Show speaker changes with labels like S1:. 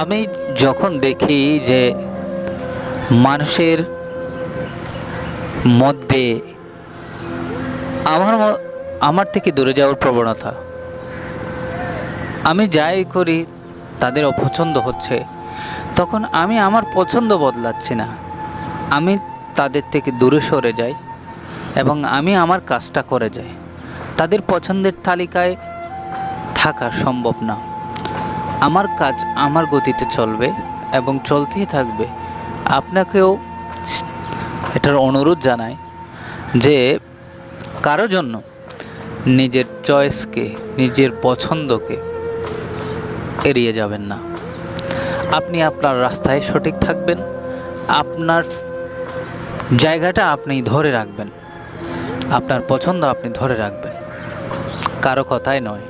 S1: আমি যখন দেখি যে মানুষের মধ্যে আমার আমার থেকে দূরে যাওয়ার প্রবণতা, আমি যাই করি তাদের অপছন্দ হচ্ছে, তখন আমি আমার পছন্দ বদলাচ্ছি না। আমি তাদের থেকে দূরে সরে যাই এবং আমি আমার কাজটা করে যাই। তাদের পছন্দের তালিকায় থাকা সম্ভব না। আমার কাজ আমার গতিতে চলবে এবং চলতেই থাকবে। আপনাকেও এটার অনুরোধ জানাই যে কারও জন্য নিজের চয়েসকে, নিজের পছন্দকে এড়িয়ে যাবেন না। আপনি আপনার রাস্তায় সঠিক থাকবেন, আপনার জায়গাটা আপনি ধরে রাখবেন, আপনার পছন্দ আপনি ধরে রাখবেন, কারও কথাই নয়।